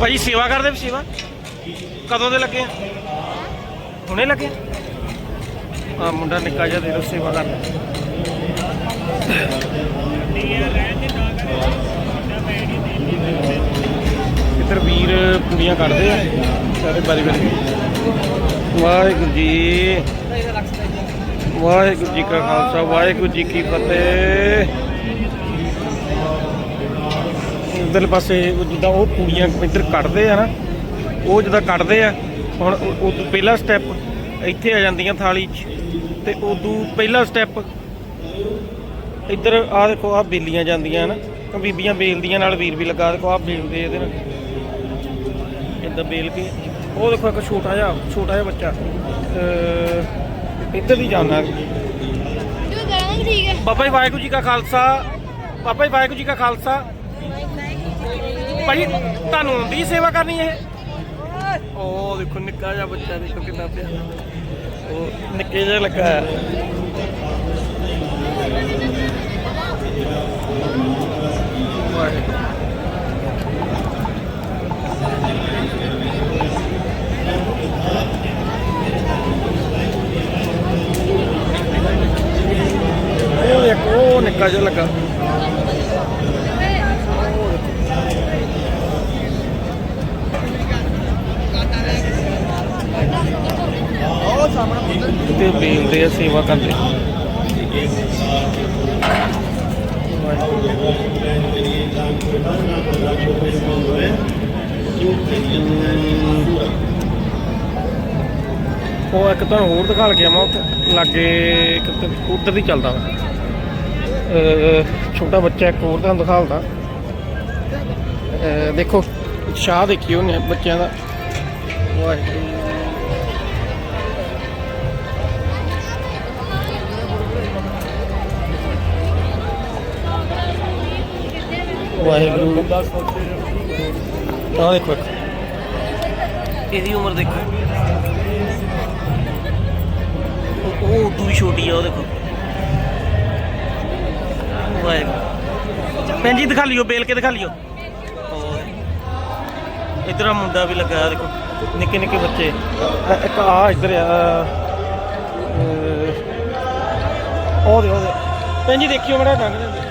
ਭਾਜੀ ਸੇਵਾ ਕਰਦੇ ਵੀ ਸੇਵਾ? ਕਦੋਂ ਦੇ ਲੱਗੇ ਆ? ਹੁਣੇ ਲੱਗੇ ਆ? ਮੁੰਡਾ ਨਿੱਕਾ ਜਿਹਾ ਦੇ ਦੋ ਸੇਵਾ ਕਰਨ ਇੱਧਰ ਵੀਰ ਕੁੜੀਆਂ ਕੱਢਦੇ ਆ, ਸਾਰੇ ਬਾਰੀ ਬਾਰੀ। ਵਾਹਿਗੁਰੂ ਜੀ। ਵਾਹਿਗੁਰੂ ਜੀ ਕਾ ਖਾਲਸਾ, ਵਾਹਿਗੁਰੂ ਜੀ ਕੀ ਫਤਿਹ। ਉਧਰਲੇ ਪਾਸੇ ਜਿੱਦਾਂ ਉਹ ਕੁੜੀਆਂ ਇੱਧਰ ਕੱਢਦੇ ਆ ਨਾ ਉਹ ਜਿੱਦਾਂ ਕੱਢਦੇ ਆ ਹੁਣ ਉਹ ਤੋਂ ਪਹਿਲਾ ਸਟੈਪ ਇੱਥੇ ਆ ਜਾਂਦੀਆਂ ਥਾਲੀ 'ਚ ਤੇ ਉਦੋਂ ਪਹਿਲਾ ਸਟੈਪ ਇੱਧਰ ਆ ਦੇਖੋ ਆ ਬੇਲੀਆਂ ਜਾਂਦੀਆਂ ਨਾ ਉਹ ਬੀਬੀਆਂ ਬੇਲਦੀਆਂ ਨਾਲ ਵੀਰ ਵੀ ਲੱਗਾ ਦੇਖੋ ਆ ਬੇਲਦੇ ਇਹਦੇ ਨਾਲ। ਇੱਦਾਂ ਬੇਲ ਕੇ ਉਹ ਦੇਖੋ ਇੱਕ ਛੋਟਾ ਜਿਹਾ ਛੋਟਾ ਜਿਹਾ ਬੱਚਾ ਇੱਧਰ ਦੀ ਜਾਂਦਾ ਜੋ ਕਰਾਂਗੇ ਠੀਕ ਹੈ। ਬਾਬਾ ਜੀ ਵਾਹਿਗੁਰੂ ਜੀ ਕਾ ਖਾਲਸਾ ਬਾਬਾ ਜੀ ਵਾਹਿਗੁਰੂ ਜੀ ਕਾ ਖਾਲਸਾ। ਭਾਈ ਤੁਹਾਨੂੰ ਆਉਂਦੀ ਸੇਵਾ ਕਰਨੀ ਇਹ? ਉਹ ਦੇਖੋ, ਨਿੱਕਾ ਜਿਹਾ ਬੱਚਾ ਦੇਖੋ ਕਿੰਨਾ ਪਿਆਰਾ। ਉਹ ਨਿੱਕੇ ਜਿਹਾ ਲੱਗਾ ਹੈ ਵਾਹਿਗੁਰੂ ਉਹ ਇੱਕ ਉਹ ਨਿੱਕਾ ਜਿਹਾ ਲੱਗਾ ਤੇ ਬੇਲਦੇ ਆ ਸੇਵਾ ਕਰਦੇ। ਉਹ ਇੱਕ ਤੁਹਾਨੂੰ ਹੋਰ ਦਿਖਾ ਕੇ ਆਵਾਂ, ਉੱਥੇ ਲਾਗੇ ਇੱਕ ਉੱਧਰ- ਦੀ ਚੱਲਦਾ ਵਾ। ਛੋਟਾ ਬੱਚਾ ਇੱਕ ਹੋਰ ਤੁਹਾਨੂੰ ਦਿਖਾਉਂਦਾ। ਦੇਖੋ, ਸ਼ਾਹ ਦੇਖੀ ਉਹਨੇ ਬੱਚਿਆਂ ਦਾ। ਵਾਹਿਗੁਰੂ। ਵਾਹਿਗੁਰੂ। ਆਹ ਦੇਖੋ ਇਹਦੀ ਉਮਰ ਦੇਖੋ। ਉਹ- ਉਦੋਂ ਵੀ ਛੋਟੀ ਆ ਉਹ ਦੇਖੋ। ਵਾਹਿਗੁਰੂ। ਭੈਣ ਜੀ ਦਿਖਾ ਲਿਓ ਬੇਲ ਕੇ ਦਿਖਾ ਲਿਓ। ਇਧਰ ਮੁੰਡਾ ਵੀ ਲੱਗਾ ਦੇਖੋ। ਨਿੱਕੇ ਨਿੱਕੇ ਬੱਚੇ। ਇੱਕ ਆ ਇੱਧਰ ਆ ਅਹ, ਉਹ ਦੇ ਭੈਣ ਜੀ ਦੇਖਿਓ ਮੜਾ ਡੰਗ ਦੇ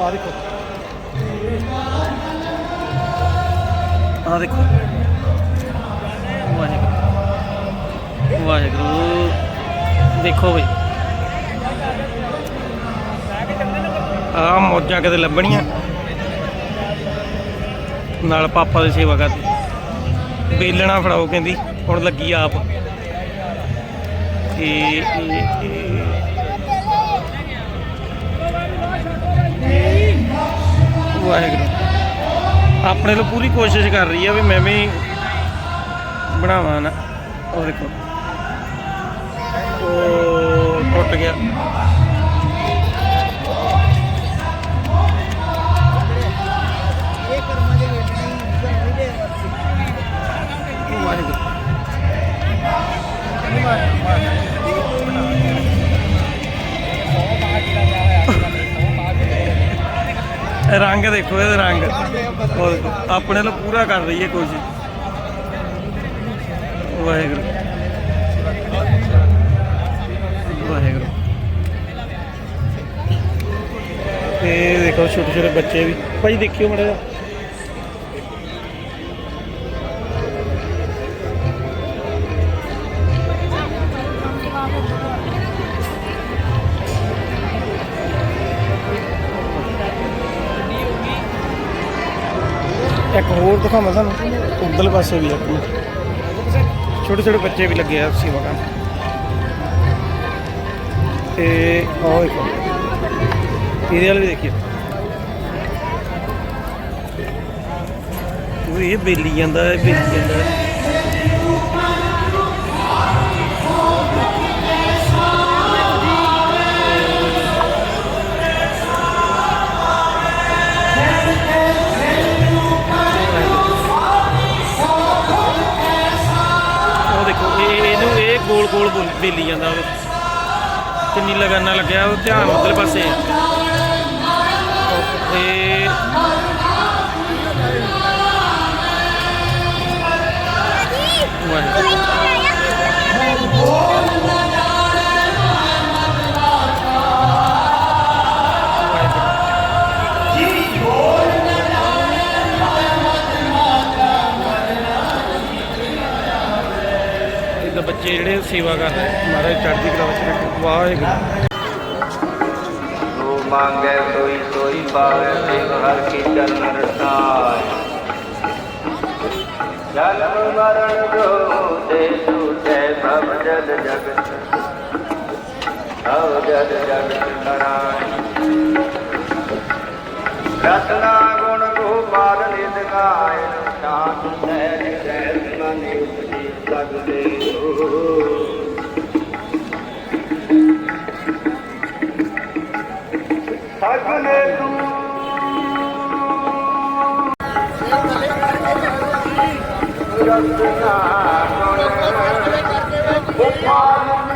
ਆ ਦੇਖੋ ਆ ਦੇਖੋ ਵਾਹਿਗੁਰੂ ਵਾਹਿਗੁਰੂ ਦੇਖੋ ਬਈ ਆ ਮੌਜਾਂ ਕਿਤੇ ਲੱਭਣੀਆਂ? ਨਾਲ ਪਾਪਾ ਦੀ ਸੇਵਾ ਕਰਦੀ। ਬੇਲਣਾ ਫੜਾਓ ਕਹਿੰਦੀ। ਹੁਣ ਲੱਗੀ ਆਪ। ਤੇ ਇਹ- ਇਹ ਵਾਹਿਗੁਰੂ। ਆਪਣੇ ਲਈ ਪੂਰੀ ਕੋਸ਼ਿਸ਼ ਕਰ ਰਹੀ ਆ ਵੀ ਮੈਂ ਵੀ ਬਣਾਵਾਂ ਨਾ। ਉਹ ਦੇਖੋ। ਉਹ ਟੁੱਟ ਗਿਆ। ਵਾਹਿਗੁਰੂ। ਰੰਗ ਦੇਖੋ, ਇਹਦੇ ਰੰਗ। ਆਪਣੇ ਲਈ ਪੂਰਾ ਕਰ ਰਹੀ ਹੈ ਕੋਸ਼ਿਸ਼ ਵਾਹਿਗੁਰੂ। ਵਾਹਿਗੁਰੂ। ਤੇ ਦੇਖੋ ਛੋਟੇ ਛੋਟੇ ਬੱਚੇ ਵੀ। ਭਾਈ, ਦੇਖਿਓ ਮੜਾ ਹੋਰ ਦਿਖਾਵਾਂ ਤੁਹਾਨੂੰ? ਉੱਧਰਲੇ ਪਾਸੇ ਵੀ ਇੱਕ ਛੋਟੇ ਛੋਟੇ ਬੱਚੇ ਵੀ ਲੱਗੇ ਆ ਸੇਵਾ ਕਰਨ। ਤੇ ਆਹ ਇੱਕ ਇਹਦੇ ਵਾਲੇ ਵੀ ਦੇਖਿਓ ਉਹ ਇਹ ਬੇਲੀ ਜਾਂਦਾ ਹੈ ਬੇਲੀ ਜਾਂਦਾ। ਗੋਲ ਗੋਲ ਬੇਲੀ ਜਾਂਦਾ ਉਹ ਕਿੰਨੀ ਲਗਾਨਾ ਲੱਗਿਆ ਉਹ ਧਿਆਨ ਉਧਰ ਪਾਸੇ। ਤੇ ਵਾਹਿਗੁਰੂ। ਇਹਦਾ ਬੱਚੇ ਜਿਹੜੇ ਸੇਵਾ ਕਰਦੇ ਮਹਾਰਾਜ ਚੜ੍ਹਦੀ ਕਲਾ ਵਿੱਚ ਰੱਖੇ। ਵਾਹਿਗੁਰੂ। ਜੋ ਮੰਗੇ ਸੋਈ ਸੋਈ ਪਾਵੇ ਦੇਵ ਹਰ ਕੀ ਚਰਨ ਰਸਾਇ ਜਨਮ ਮਰਨ ਜੋ ਤੇ ਸੂਤੇ ਭਵ ਜਲ ਜਗਤ। ਭਵ ਜਲ ਜਗਤ ਤਰਾਇ ਰਤਨਾ ਗੁਣ ਗੋਪਾਲ ਨਿਤ ਗਾਇ ਸ਼ਾਂਤ ਸਹਿ ਰਹਿ ਮਨ। ਉਪਜੀ ਸਗਦੇ ਹੋ ਸਗਨੇ ਤੂੰ ਰਸਨਾ ਗੋਪਾਲ ਰਸਨਾ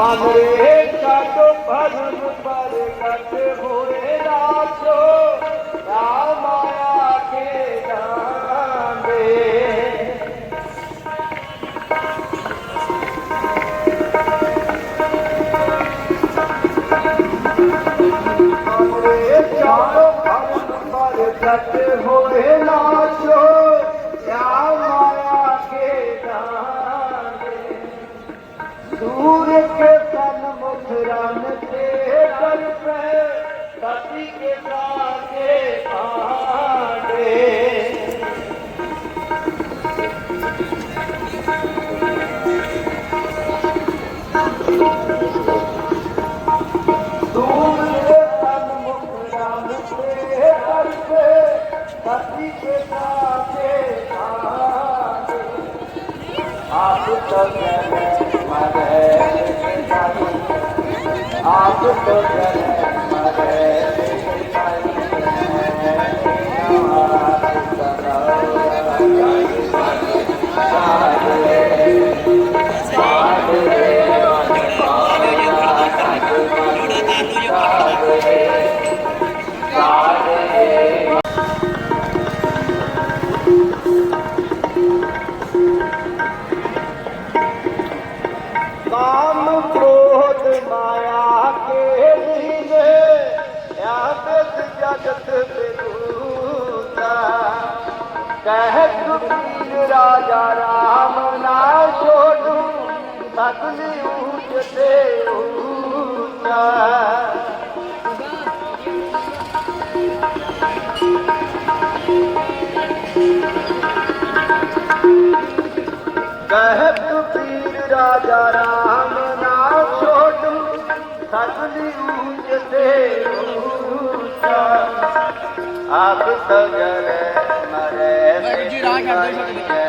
मांगरे का तो भजन दूर के तन मुखरन से कर पे पति के साथे आगे दूर के तन मुखरन से कर पे पति के साथे आगे आप तो do programa. सगली ऊंच से ऊंचा कह कबीर राजा राम ना छोड़ू सगली ऊंच से ऊंचा आप सगर मरे जी राग आप सगर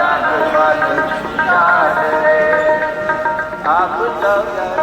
Abu Dhabi.